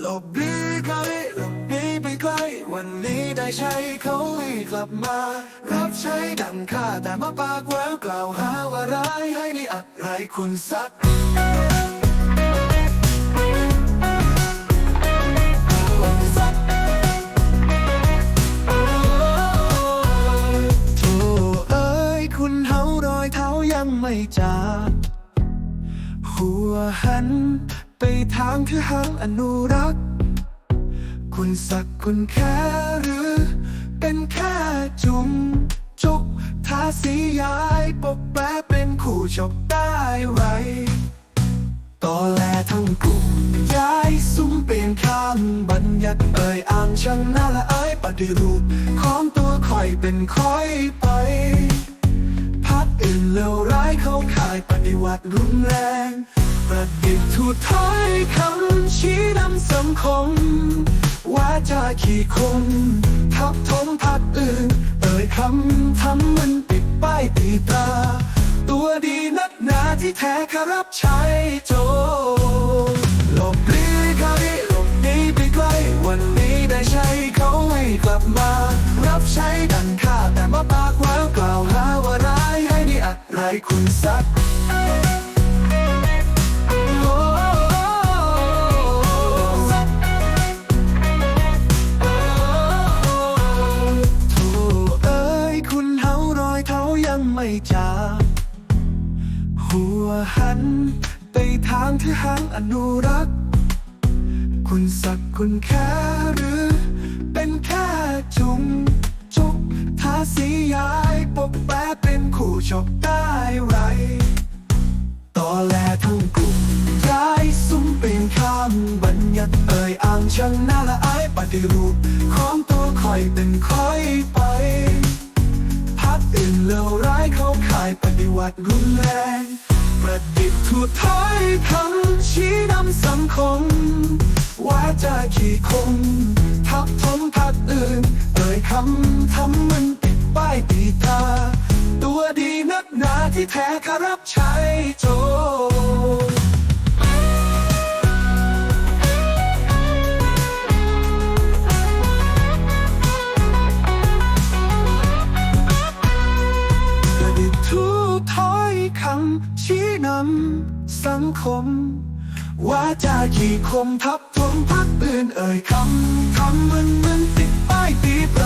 หลบหลีกไกลหลบหนีไปไกล วันนี้ได้ใช้เขาให้กลับมา รับใช้ดังข้าแต่มาปากแววกล่าวหาว่าร้ายให้นี่อะไรคุณสักโธเอ้ยคุณเฮารอยเท้ายังไม่จางหัวหัน ไปทางคือหางอนุรักษ์ คุณสักคุณแค่หรือ เป็นแค่จุงจุกทาสียายปกแปรเป็นคู่ชกได้ไรต่อแลทั้งกลุ่มย้ายซุ้มเปลี่ยนคำบัญญัติเอ่ยอ่างช่างน่าละอายปฏิรูปของตัวคอยเป็นคอยไป พักอื่นเลวร ข่ายปฏิวัติรุนแรง ประดิษฐ์ถูกถ้อยคำชี้นำสังคมว่าจะขี่คมทับทมพักอื่น เอ่ยคำทำมันปิดป้ายตีตา ตัวดีนักหนาที่แท้ข้ารับใช้โจหลบลีกไกลหลบหนีไปไกลวันนี้ได้ใช้เขาให้กลับมา รับใช้ดังข้าแต่มาปากแววกล่าวหาว่า นี่อะไรคุณสักโอ้โธ่เอ้ยคุณเฮารอยเทายังไม่จาหัวหัน ไปทางที่หางอนุรักษ์ คุณสักคุณแค่หรือ เป็นแค่จุงจุกทาสียายปกแปรเป็นคู่ ชกได้ไรต่อแลทั้งกลุ่มย้ายซุ้มเป็นคำบัญญัติเอ่ยอ่างช่างน่าละอายปฏิรูปของตัวคอยเป็นคอยไปพักอื่นเลวร้ายเขาขายปฏิวัติรุนแรง ประดิษฐ์ถูกถ้อยคำชี้นำสังคมว่าจะขี่คมทับทมพักอื่น เอ่ยคำทำมันปิดป้ายตีตา ที่แท้ข้ารับใช้โจทุกถ้อยคำชี้นำสังคม ว่าจะขี่คมทับทมพักปืนเอ่ยคำคำมันมันติดป้ายตีปรับ